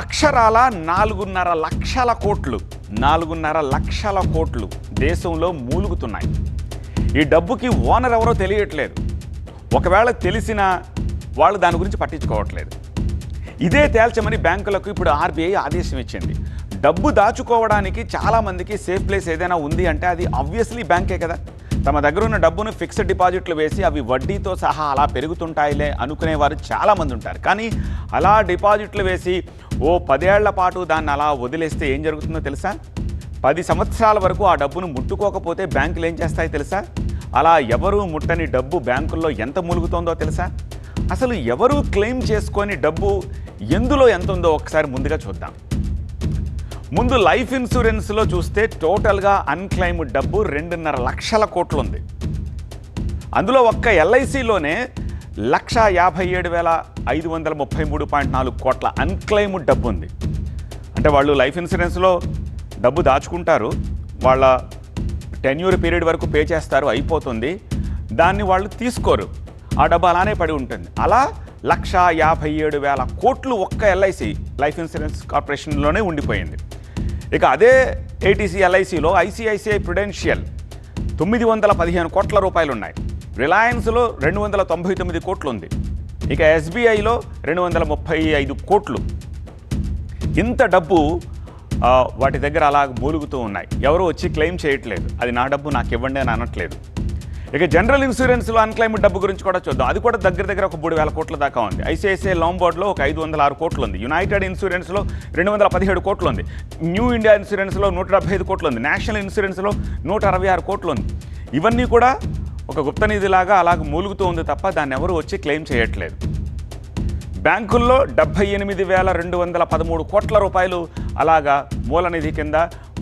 అక్షరాల నాలుగున్నర లక్షల కోట్లు నాలుగున్నర లక్షల కోట్లు దేశంలో మూలుగుతున్నాయి. ఈ డబ్బుకి ఓనర్ ఎవరో తెలియట్లేదు. ఒకవేళ తెలిసినా వాళ్ళు దాని గురించి పట్టించుకోవట్లేదు. ఇదే తేల్చమని బ్యాంకులకు ఇప్పుడు ఆర్బీఐ ఆదేశం ఇచ్చింది. డబ్బు దాచుకోవడానికి చాలామందికి సేఫ్ ప్లేస్ ఏదైనా ఉంది అంటే అది ఆబ్వియస్లీ బ్యాంకే కదా. తమ దగ్గర ఉన్న డబ్బును ఫిక్స్డ్ డిపాజిట్లు వేసి అవి వడ్డీతో సహా అలా పెరుగుతుంటాయిలే అనుకునేవారు చాలామంది ఉంటారు. కానీ అలా డిపాజిట్లు వేసి ఓ పదేళ్ళ పాటు దాన్ని అలా వదిలేస్తే ఏం జరుగుతుందో తెలుసా? పది సంవత్సరాల వరకు ఆ డబ్బును ముట్టుకోకపోతే బ్యాంకులు ఏం చేస్తాయి తెలుసా? అలా ఎవరు ముట్టని డబ్బు బ్యాంకుల్లో ఎంత మూలుగుతోందో తెలుసా? అసలు ఎవరు క్లెయిమ్ చేసుకొని డబ్బు ఎందులో ఎంత ఉందో ఒకసారి ముందుగా చూద్దాం. ముందు లైఫ్ ఇన్సూరెన్స్లో చూస్తే టోటల్గా అన్క్లైమ్ డబ్బు రెండున్నర లక్షల కోట్లు ఉంది అందులో ఒక్క ఎల్ఐసిలోనే లక్ష యాభై ఏడు వేల ఐదు వందల ముప్పై మూడు పాయింట్ నాలుగు కోట్ల అన్క్లైమ్ డబ్బు ఉంది అంటే వాళ్ళు లైఫ్ ఇన్సూరెన్స్లో డబ్బు దాచుకుంటారు వాళ్ళ టెన్యూర్ పీరియడ్ వరకు పే చేస్తారు అయిపోతుంది. దాన్ని వాళ్ళు తీసుకోరు. ఆ డబ్బు అలానే పడి ఉంటుంది. అలా లక్ష యాభై ఏడు వేల కోట్లు ఒక్క ఎల్ఐసి లైఫ్ ఇన్సూరెన్స్ కార్పొరేషన్లోనే ఉండిపోయింది. ఇక అదే ఏటీసీ ఎల్ఐసిలో ఐసిఐసిఐ ప్రుడెన్షియల్ తొమ్మిది వందల పదిహేను కోట్ల రూపాయలు ఉన్నాయి రిలయన్స్లో రెండు వందల తొంభై తొమ్మిది కోట్లు ఉంది ఇక ఎస్బీఐలో రెండు వందల ముప్పై ఐదు కోట్లు. ఇంత డబ్బు వాటి దగ్గర అలా మూలుగుతూ ఉన్నాయి. ఎవరు వచ్చి క్లెయిమ్ చేయట్లేదు. అది నా డబ్బు నాకు ఇవ్వండి అని అనట్లేదు. ఇక జనరల్ ఇన్సూరెన్స్లో అన్క్లైమ్డ్ డబ్బు గురించి కూడా చూద్దాం. అది కూడా దగ్గర దగ్గర ఒక మూడు వేల కోట్ల దాకా ఉంది. ఐసిఐసిఐ లాంబోర్డ్లో ఒక ఐదు వందల ఆరు కోట్లు ఉంది. యునైటెడ్ ఇన్సూరెన్స్లో రెండు వందల పదిహేడు కోట్లు ఉంది. న్యూ ఇండియా ఇన్సూరెన్స్లో నూట డెబ్బై ఐదు కోట్లు ఉంది. నేషనల్ ఇన్సూరెన్స్లో నూట అరవై ఆరు కోట్లు ఉంది. ఇవన్నీ కూడా ఒక గుప్త నిధిలాగా అలాగ మూలుగుతూ ఉంది తప్ప దాన్ని ఎవరు వచ్చి క్లెయిమ్ చేయట్లేదు. బ్యాంకుల్లో డెబ్బై ఎనిమిది వేల రెండు వందల పదమూడు కోట్ల రూపాయలు అలాగా మూల నిధి కింద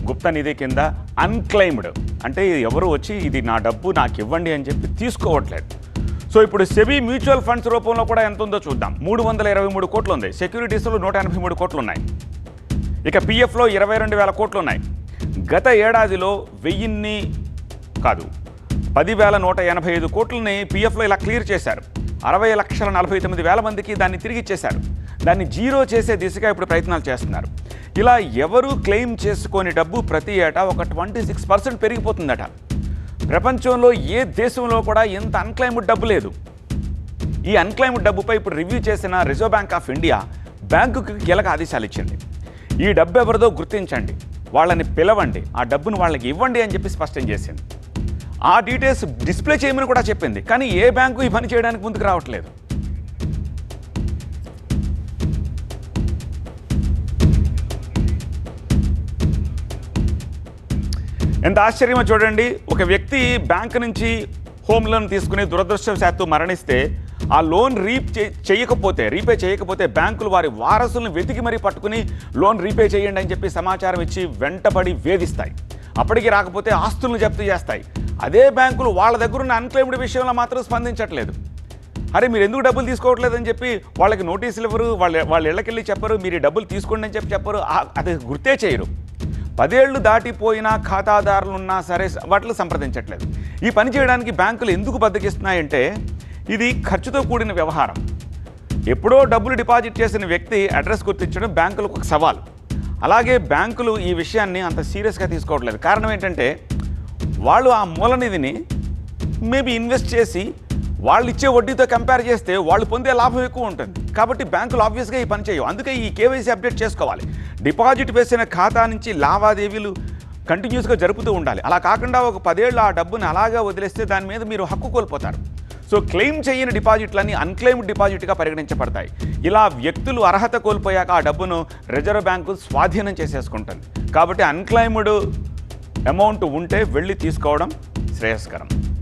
గుప్త నిధి కింద అన్క్లెయిమ్డ్ అంటే ఇది ఎవరు వచ్చి ఇది నా డబ్బు నాకు ఇవ్వండి అని చెప్పి తీసుకోవట్లేదు. సో ఇప్పుడు సెబీ మ్యూచువల్ ఫండ్స్ రూపంలో కూడా ఎంత ఉందో చూద్దాం. మూడు వందల ఇరవై మూడు కోట్లు ఉంది సెక్యూరిటీస్లో నూట ఎనభై మూడు కోట్లు ఉన్నాయి ఇక పిఎఫ్లో ఇరవై రెండు వేల కోట్లు ఉన్నాయి గత ఏడాదిలో వెయ్యిన్ని కాదు పదివేల నూట ఎనభై ఐదు కోట్లని పిఎఫ్లో ఇలా క్లియర్ చేశారు. అరవై లక్షల నలభై తొమ్మిది వేల మందికి దాన్ని తిరిగి ఇచ్చేశారు. దాన్ని జీరో చేసే దిశగా ఇప్పుడు ప్రయత్నాలు చేస్తున్నారు. ఇలా ఎవరు క్లెయిమ్ చేసుకొని డబ్బు ప్రతి ఏటా ఒక ట్వంటీ సిక్స్ పర్సెంట్ పెరిగిపోతుందట. ప్రపంచంలో ఏ దేశంలో కూడా ఇంత అన్క్లైమ్డ్ డబ్బు లేదు. ఈ అన్క్లైమ్డ్ డబ్బుపై ఇప్పుడు రివ్యూ చేసిన రిజర్వ్ బ్యాంక్ ఆఫ్ ఇండియా బ్యాంకుకి కీలక ఆదేశాలు ఇచ్చింది. ఈ డబ్బు ఎవరిదో గుర్తించండి. వాళ్ళని పిలవండి. ఆ డబ్బును వాళ్ళకి ఇవ్వండి అని చెప్పి స్పష్టం చేసింది. ఆ డీటెయిల్స్ డిస్ప్లే చేయమని కూడా చెప్పింది. కానీ ఏ బ్యాంకు ఈ పని చేయడానికి ముందుకు రావట్లేదు. ఎంత ఆశ్చర్యమో చూడండి. ఒక వ్యక్తి బ్యాంక్ నుంచి హోమ్ లోన్ తీసుకుని దురదృష్టవశాత్తు మరణిస్తే ఆ లోన్ రీప్ చే- చేయకపోతే రీపే చేయకపోతే బ్యాంకులు వారి వారసులను వెతికి మరీ పట్టుకుని లోన్ రీపే చేయండి అని చెప్పి సమాచారం ఇచ్చి వెంటబడి వేధిస్తాయి. అప్పటికి రాకపోతే ఆస్తులను జప్తు చేస్తాయి. అదే బ్యాంకులు వాళ్ళ దగ్గర ఉన్న అన్క్లెయిమ్డ్ విషయంలో మాత్రం స్పందించట్లేదు. అరే మీరు ఎందుకు డబ్బులు తీసుకోవట్లేదని చెప్పి వాళ్ళకి నోటీసులు ఇవ్వరు వాళ్ళ వాళ్ళ ఇళ్ళకెళ్ళి చెప్పరు మీరు డబ్బులు తీసుకోండి అని చెప్పి చెప్పరు అది గుర్తే చేయరు. పదేళ్ళు దాటిపోయినా ఖాతాదారులు ఉన్నా సరే వాటిలో సంప్రదించట్లేదు. ఈ పని చేయడానికి బ్యాంకులు ఎందుకు బద్దకిస్తున్నాయంటే ఇది ఖర్చుతో కూడిన వ్యవహారం. ఎప్పుడో డబ్బులు డిపాజిట్ చేసిన వ్యక్తి అడ్రస్ గుర్తించడం బ్యాంకులకు ఒక సవాల్. అలాగే బ్యాంకులు ఈ విషయాన్ని అంత సీరియస్గా తీసుకోవట్లేదు. కారణం ఏంటంటే వాళ్ళు ఆ మూల నిధిని మేబీ ఇన్వెస్ట్ చేసి వాళ్ళు ఇచ్చే వడ్డీతో కంపేర్ చేస్తే వాళ్ళు పొందే లాభం ఎక్కువ ఉంటుంది. కాబట్టి బ్యాంకులు ఆబ్వియస్గా ఈ పని చేయవు. అందుకే ఈ కేవైసీ అప్డేట్ చేసుకోవాలి. డిపాజిట్ వేసిన ఖాతా నుంచి లావాదేవీలు కంటిన్యూస్గా జరుపుతూ ఉండాలి. అలా కాకుండా ఒక పదేళ్ళు ఆ డబ్బును అలాగా వదిలేస్తే దాని మీద మీరు హక్కు కోల్పోతారు. సో క్లెయిమ్ చేయని డిపాజిట్లన్నీ అన్క్లెయిమ్డ్ డిపాజిట్గా పరిగణించబడతాయి. ఇలా వ్యక్తులు అర్హత కోల్పోయాక ఆ డబ్బును రిజర్వ్ బ్యాంకు స్వాధీనం చేసేసుకుంటుంది. కాబట్టి అన్క్లెయిమ్డ్ అమౌంట్ ఉంటే వెళ్ళి తీసుకోవడం శ్రేయస్కరం.